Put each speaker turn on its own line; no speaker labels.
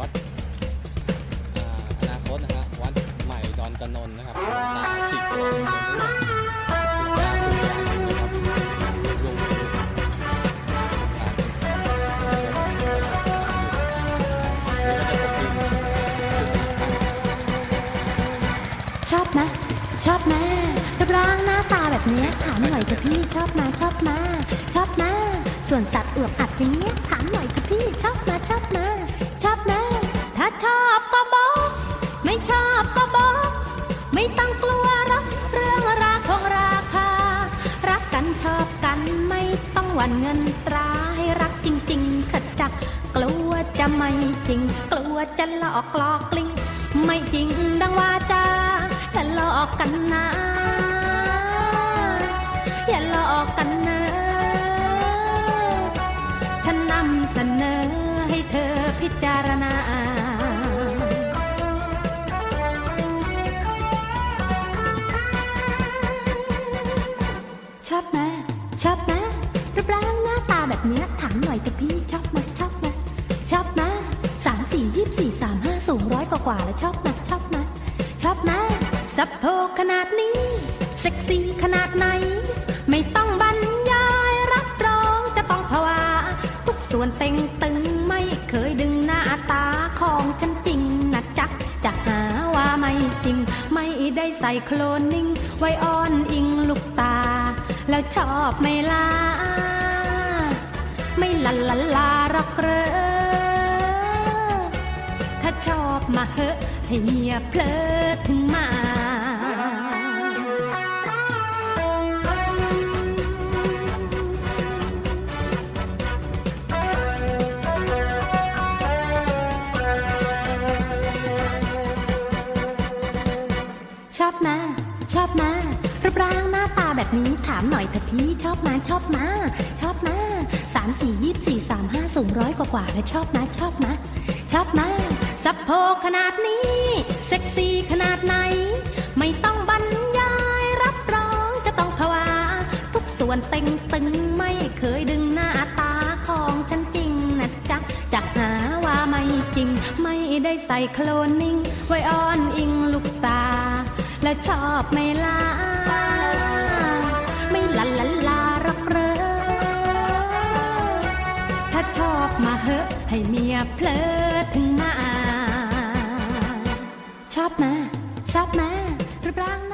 วัดอนาคตนะฮะวัดใหม่ดอนกระนนนะครับหลวงตาฉีกตัวเป็นเรื่องคุณตาคุณยายนะครับลุงอ่า
ชอบไหมชอบไหมรูปร่างหน้าตาแบบเนี้ยถามหน่อยเถอะพี่ชอบไหมชอบไหมชอบไหมส่วนสัตว์อวบอัดอย่างเงี้ยถามหน่อยเถอะพี่ชอบ วั่นเงินตราให้รักจริงๆขจักกลัวจะไม่จริง กลัวจะหลอกหลอกกลิ้งไม่จริงดังว่าจาอย่าหลอกกันนะ อย่าหลอกกันนะฉันนำเสนอให้เธอพิจารณาชอบไหมชอบไห ถามหน่พี่ชอบไหมชอบไหมชอบไหมสามสี่ยี่สี่สามห้าสูงร้อยกว่ากว่าแล้วชอบไหมชอบไหมชอบไหมสะโพขนาดนี้เซ็กซี่ขนาดไหน ไม่ต้องบรรยายรับรองจะต้องภาวะทุกส่วนเต็งตึงไม่เคยดึงหน้าตาของฉันจริงนะจ๊ะจะหาว่าไม่จริง ไม่ได้ใส่โคลนนิ่ง ไว้อ้อนอิงลูกตา แล้วชอบไม่ลา ลันลันลารักเรอถ้าชอบมาเหอะให้เมียเพลอถึงมาชอบมาชอบมารูปร่างหน้าตาแบบนี้ถามหน่อยเถอะพี่ชอบมาชอบมาชอบมาามสี่ยี่สี่สามห้าสูงร้อยกว่ากว่าแล้วชอบมาชอบมาชอบมาสะโพขนาดนี้ เซ็กซี่ขนาดไหน ไม่ต้องบรรยายรับรองจะต้องภาวะทุกส่วนเต็งตึงไม่เคยดึงหน้าตาของฉันจริงนะจ๊ะจะหาว่าไม่จริง ไม่ได้ใส่โคลนนิ่ง ไว้อ้อนอิงลูกตา แล้วชอบไหม่ล่ะ เหอะให้เมียเพลิดถึงมา ชอบมา ชอบมารูปร่าง